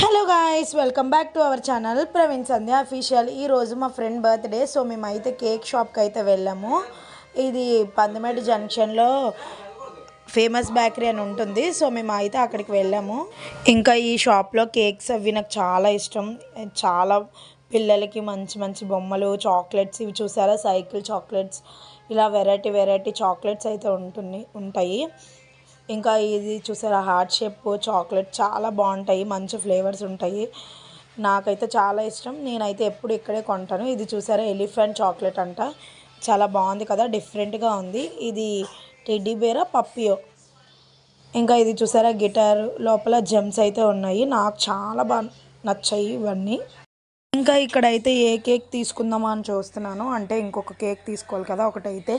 Hello guys welcome back to our channel Praveen Sandhya official ఈరోజు మా friend birthday so మేమైతే cake షాప్కి అయితే వెళ్ళాము. ఇది పందమేడు జంక్షన్లో ఫేమస్ బేకరీ అని ఉంటుంది సో మేము అయితే అక్కడికి వెళ్ళాము. ఇంకా ఈ షాప్లో కేక్స్ అవి నాకు చాలా ఇష్టం. చాలా పిల్లలకి మంచి మంచి బొమ్మలు చాక్లెట్స్ ఇవి చూసారా? సైకిల్ చాక్లెట్స్ ఇలా వెరైటీ వెరైటీ చాక్లెట్స్ అయితే ఉంటుంది ఉంటాయి. ఇంకా ఇది చూసారా హార్ట్ షేప్ చాక్లెట్ చాలా బాగుంటాయి మంచి ఫ్లేవర్స్ ఉంటాయి. నాకైతే చాలా ఇష్టం. నేనైతే ఎప్పుడు ఇక్కడే కొంటాను. ఇది చూసారా ఎలిఫెంట్ చాక్లెట్ అంట. చాలా బాగుంది కదా డిఫరెంట్గా ఉంది. ఇది టెడ్డీ బేరా పప్పియో. ఇంకా ఇది చూసారా గిటార్ లోపల జెమ్స్ అయితే ఉన్నాయి. నాకు చాలా బాగా నచ్చాయి ఇవన్నీ. ఇంకా ఇక్కడైతే ఏ కేక్ తీసుకుందామా అని చూస్తున్నాను. అంటే ఇంకొక కేక్ తీసుకోవాలి కదా ఒకటైతే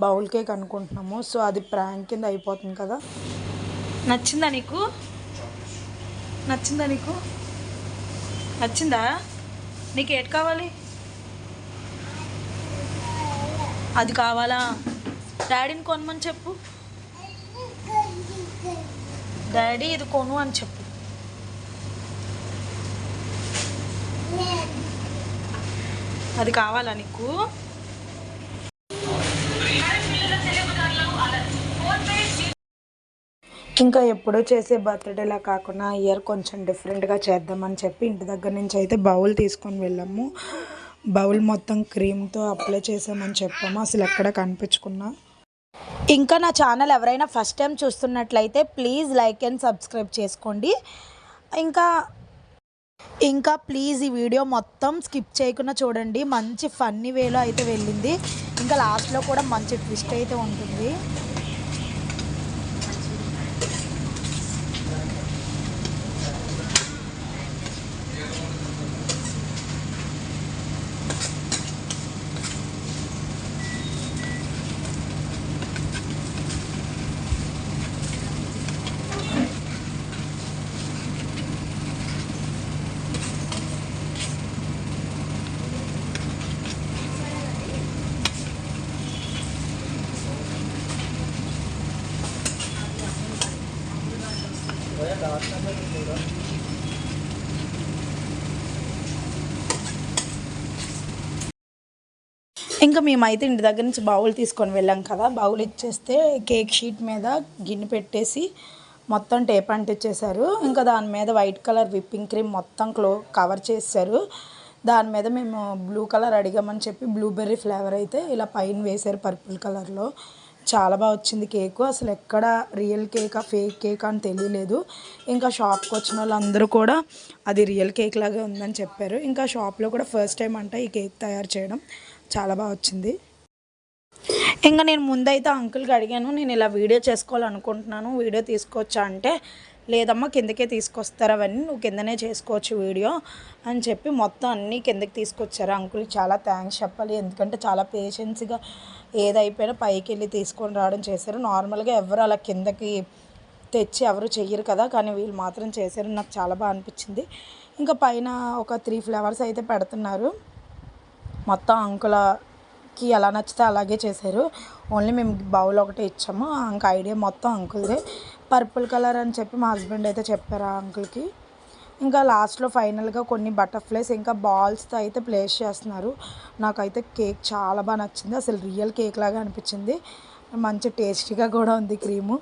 బౌల్ కేక్ అనుకుంటున్నాము. సో అది ప్రాంక్ కింద అయిపోతుంది కదా. నచ్చిందా నీకు? నచ్చిందా నీకు? నచ్చిందా? నీకు ఏటి కావాలి? అది కావాలా? డాడీని కొనమని చెప్పు. డాడీ ఇది కొను అని చెప్పు. అది కావాలా నీకు? ఇంకా ఎప్పుడూ చేసే బర్త్డేలా కాకుండా ఇయర్ కొంచెం డిఫరెంట్గా చేద్దామని చెప్పి ఇంటి దగ్గర నుంచి అయితే బౌల్ తీసుకొని వెళ్ళాము. బౌల్ మొత్తం క్రీమ్తో అప్లై చేసామని చెప్పాము. అసలు ఎక్కడ కనిపించుకున్నా ఇంకా నా ఛానల్ ఎవరైనా ఫస్ట్ టైం చూస్తున్నట్లయితే ప్లీజ్ లైక్ అండ్ సబ్స్క్రైబ్ చేసుకోండి. ఇంకా ఇంకా ప్లీజ్ ఈ వీడియో మొత్తం స్కిప్ చేయకుండా చూడండి. మంచి ఫన్నీ వేలో అయితే వెళ్ళింది. ఇంకా లాస్ట్లో కూడా మంచి ట్విస్ట్ అయితే ఉంటుంది. ఇంకా మేమైతే ఇంటి దగ్గర నుంచి బౌల్ తీసుకొని వెళ్ళాం కదా. బౌల్ ఇచ్చేస్తే కేక్ షీట్ మీద గిన్నె పెట్టేసి మొత్తం టేప్ అంటిచ్చేసారు ఇంకా దాని మీద వైట్ కలర్ విప్పింగ్ క్రీమ్ మొత్తం క్లో కవర్ చేశారు దాని మీద మేము బ్లూ కలర్ అడిగామని చెప్పి బ్లూబెర్రీ ఫ్లేవర్ అయితే ఇలా పైన వేశారు పర్పుల్ కలర్లో. చాలా బాగా వచ్చింది కేకు. అసలు ఎక్కడ రియల్ కేకా ఫేక్ కేక్ అని తెలియలేదు. ఇంకా షాప్కి వచ్చిన వాళ్ళందరూ కూడా అది రియల్ కేక్ లాగే ఉందని చెప్పారు. ఇంకా షాప్లో కూడా ఫస్ట్ టైం అంట ఈ కేక్ తయారు చేయడం. చాలా బాగా వచ్చింది. ఇంకా నేను ముందైతే అంకుల్కి అడిగాను నేను ఇలా వీడియో చేసుకోవాలనుకుంటున్నాను వీడియో తీసుకోవచ్చా? అంటే లేదమ్మా కిందకే తీసుకొస్తారు అవన్నీ నువ్వు కిందనే చేసుకోవచ్చు వీడియో అని చెప్పి మొత్తం అన్నీ కిందకి తీసుకొచ్చారు అంకుల్. చాలా థ్యాంక్స్ చెప్పాలి. ఎందుకంటే చాలా పేషెన్స్గా ఏదైపోయినా పైకి వెళ్ళి తీసుకొని రావడం చేశారు. నార్మల్గా ఎవరు అలా కిందకి తెచ్చి ఎవరు చెయ్యరు కదా కానీ వీళ్ళు మాత్రం చేశారు. నాకు చాలా బాగా అనిపించింది. ఇంకా పైన ఒక త్రీ ఫ్లేవర్స్ అయితే పెడుతున్నారు. మొత్తం అంకులకి ఎలా నచ్చితే అలాగే చేశారు. ఓన్లీ మేము బౌల్ ఒకటే ఇచ్చాము. ఇంకా ఐడియా మొత్తం అంకుల్దే. పర్పుల్ కలర్ అని చెప్పి మా హస్బెండ్ అయితే చెప్పారు ఆ అంకుల్కి ఇంకా లాస్ట్లో ఫైనల్గా కొన్ని బటర్ఫ్లైస్ ఇంకా బాల్స్తో అయితే ప్లేస్ చేస్తున్నారు. నాకైతే కేక్ చాలా బాగా నచ్చింది. అసలు రియల్ కేక్ లాగా అనిపించింది. మంచి టేస్టీగా కూడా ఉంది క్రీము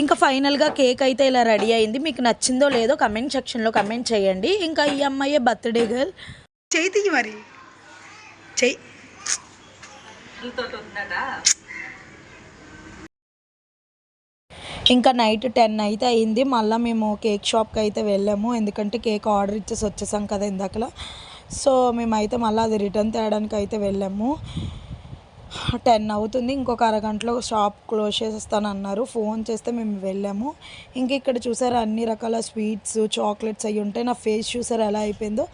ఇంకా ఫైనల్గా కేక్ అయితే ఇలా రెడీ అయింది. మీకు నచ్చిందో లేదో కమెంట్ సెక్షన్లో కమెంట్ చేయండి. ఇంకా ఈ అమ్మాయి బర్త్డే గర్ల్ చేయి మరి. చెయ్యి ఇంకా నైట్ టెన్ అయితే అయింది. మళ్ళీ మేము కేక్ షాప్కి అయితే వెళ్ళాము. ఎందుకంటే కేక్ ఆర్డర్ ఇచ్చేసి వచ్చేసాం కదా ఇందాకలా. సో మేమైతే మళ్ళీ అది రిటర్న్ తేయడానికి అయితే వెళ్ళాము. టెన్ అవుతుంది. ఇంకొక అరగంటలో షాప్ క్లోజ్ చేసేస్తానన్నారు. ఫోన్ చేస్తే మేము వెళ్ళాము. ఇంక ఇక్కడ చూసారా అన్ని రకాల స్వీట్స్ చాక్లెట్స్ అవి ఉంటాయి. నా ఫేస్ చూసారా ఎలా అయిపోయిందో?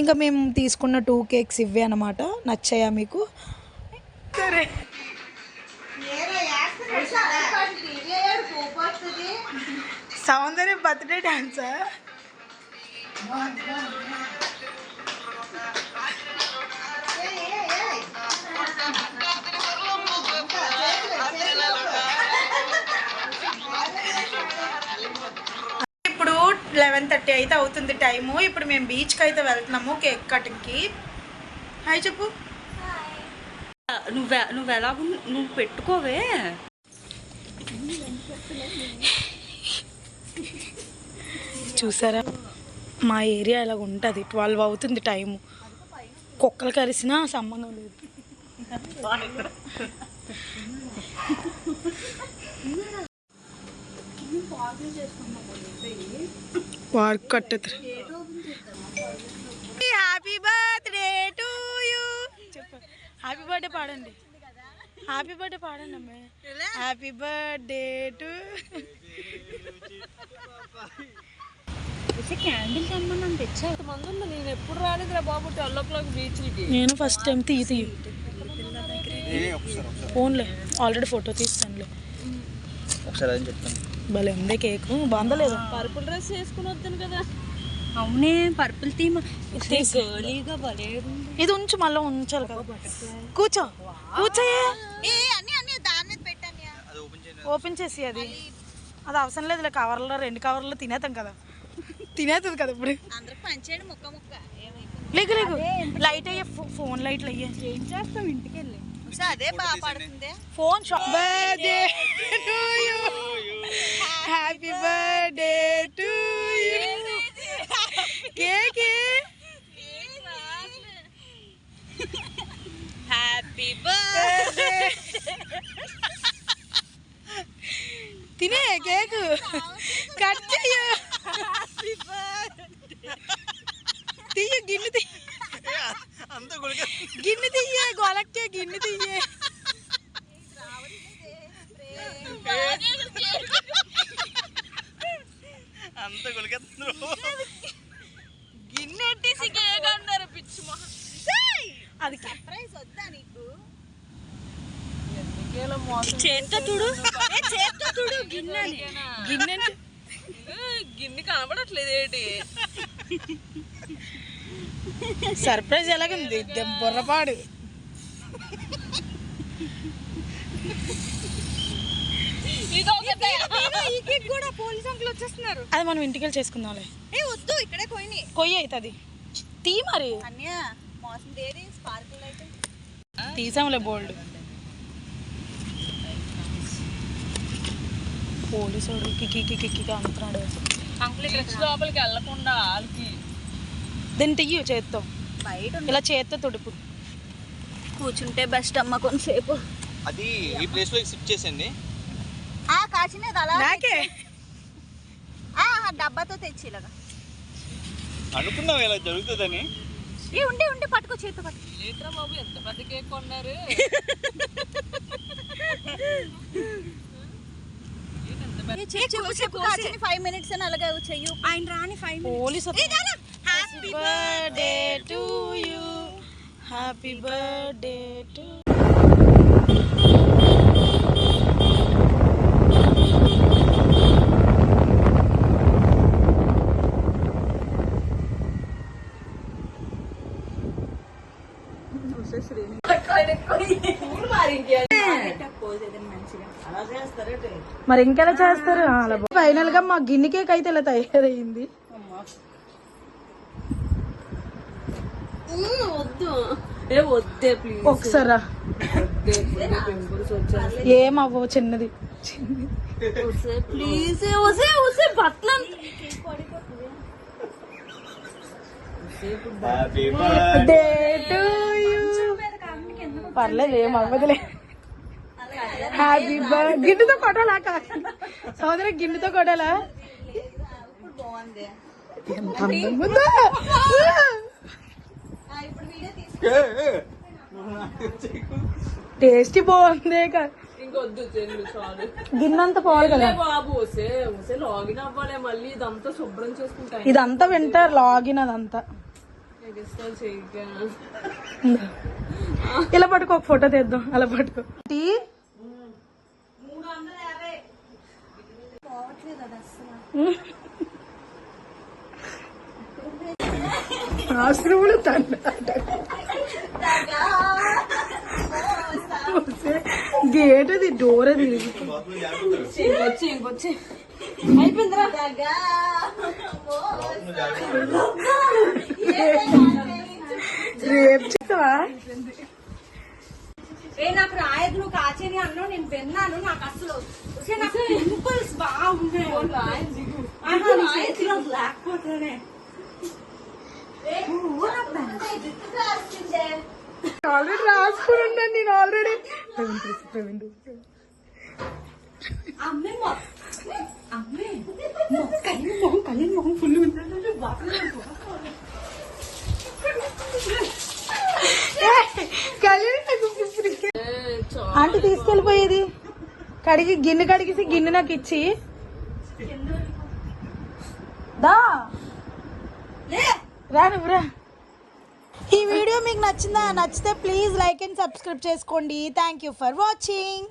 ఇంకా మేము తీసుకున్న టూ కేక్స్ ఇవే అనమాట నచ్చాయా మీకు? సరే. సౌందర్య బర్త్డే డాన్సా. ఇప్పుడు లెవెన్ థర్టీ అయితే అవుతుంది టైము. ఇప్పుడు మేము బీచ్కి అయితే వెళ్తున్నాము కేక్ కటింగ్కి. హాయ్ చెప్పు. నువ్వు నువ్వు ఎలా నువ్వు పెట్టుకోవే. చూసారా? మా ఏరియా ఇలా ఉంటుంది. ట్వెల్వ్ అవుతుంది టైము. కుక్కలు కరిసినా సంబంధం లేదు. వాడు కట్టేద్దరు happy birthday to you happy birthday పాడండి. హ్యాపీ బర్త్డే పాడండి అమ్మే హ్యాపీ బర్త్డే టు క్యాండిల్ తెమ్మని తెచ్చా మంది ఉంది నేను ఎప్పుడు రాలేదురా బాబు ట్వెల్వ్ ఓ క్లాక్ నేను ఫస్ట్ టైం తీయ తీయు ఫోన్లే ఆల్రెడీ ఫోటో తీస్తానులే. ఒకసారి అని చెప్తాను. భలే ఉంది కేక్ బాగుందలేదు పర్పుల్ డ్రెస్ వేసుకుని వద్దాను కదా. అవునే పర్పుల్ థీమ్ తీసి. గర్లీగా భలే ఉంది. ఇది ఉంచు మళ్ళీ ఉంచాలి కదా. కూర్చో. కూర్చోయే. అది ఓపెన్ చేయండి. ఓపెన్ చేసి అది అది అవసరం లేదు కవర్లో రెండు కవర్లో తినేతాం కదా. తినేతుంది కదా ఇప్పుడు. లేకు లేకు. లైట్ అయ్యే ఫో- ఫోన్ లైట్లు అయ్యే. ఏం చేస్తావు ఇంటికి వెళ్ళి అదే బాగా పడుతుంది phone shop birthday to you happy birthday to you cake happy birthday తినే కేక్ కట్ చెయ్యు తీయ గిన్నె తీయ అంత గుడిక గిన్నె తీయ గొలక్కే గిన్నె తీయ. అంత గుడికెత్తున్నారు గిన్నెట్టేసి కేక్ అన్నారు పిచ్చి మొహం అది చేత్తో తుడు ఏ, చేత్తో తుడు గిన్నెని. గిన్నె అంటే గిన్నె కనబడట్లేదు ఏంటి సర్ప్రైజ్ ఎలాగుంది బుర్రపాడు కూడా పోలీస్ అంకుల్ వచ్చేస్తున్నారు అది మనం ఇంటికి వెళ్ళి చేసుకుందాంలే ఏ వద్దు ఇక్కడే పోయినాయి కొయ్యి అవుతుంది తీ మరి అన్య మోసం దేది స్పార్కిల్ అయితే తీసాంలే బోల్డ్ పోలీసు వాడు కికి కికి కికి అంటున్నాడు బీచ్ లోపలికి వెళ్ళకుండా వాళ్ళకి దీన్ని తీయు చేత్తో. బయట ఇలా చేత్తో తుడుపు. కూర్చుంటే బెస్ట్ అమ్మ కొంతసేపు. అది ఈ ప్లేస్లో షిఫ్ట్ చేసండి ఆ కాచినది అలా నాకే? ఆ, ఆ డబ్బాతో తెచ్చి ఇలాగా. అనుకున్నాం ఇలా జరుగుతుందని. ఏ ఉండి ఉండి పట్టుకో చేతితో పట్టుకో. ఏంట్రా బాబు ఎంత పెద్ద కేక్ కొన్నారు? ఫైవ్ మినిట్స్ అని అలాగే చెయ్యు. ఆయన రాని five police happy birthday to you happy birthday to మరి ఇంకెలా చేస్తారు? అలా ఫైనల్గా మా గిన్నె కేక్ అయితే ఇలా తయారైంది. వద్దు. ఏ వద్దే ప్లీజ్ ఒకసారా? పింపుల్స్ వచ్చాయి ఏం అవ్వవు చిన్నది ప్లీజ్ వసే వసే బట్టలు హ్యాపీ డే టు యూ. పర్లేదు ఏం అవ్వదులే. హ్యాపీ బర్త్ గిన్నెతో కొట్టాలా సోదరి గిన్నెతో కొట్టాలా? ఎంత. టేస్టీ బాగుంది ఇంకొద్దు చెల్లు చాలు. గిన్నె అంతా పోవాలి కదా. బాబు లాగిన్ అవ్వాలే మళ్ళీ ఇదంతా శుభ్రం చేసుకుంటా. ఇదంతా వింటారు లాగిన్ అదంతా. ఇలా పట్టుకో ఒక ఫోటో తీద్దాం. అలా పట్టుకో. టీ? ఆశ్రములు తండ్రి గేట్ అది డోర్ అది రేపు చెప్తావా? ఏ నాకు రాయదు నువ్వు కాచేని అన్నావు నేను విన్నాను నాకు అసలు నాకు పింపుల్స్ బాగున్నాయి ఆల్రెడీ రాసుకుని ఉన్నాను నేను ఆల్రెడీ. మొహం కళ్యాణ్ మొహం ఫుల్ ఆంటీ తీసుకెళ్ళిపోయేది. కడిగి గిన్నె కడిగేసి గిన్నె నాకు ఇచ్చి. దా. రా నువ్వు ఈ వీడియో మీకు నచ్చిందా? నచ్చితే ప్లీజ్ లైక్ అండ్ సబ్స్క్రైబ్ చేసుకోండి. Thank you for watching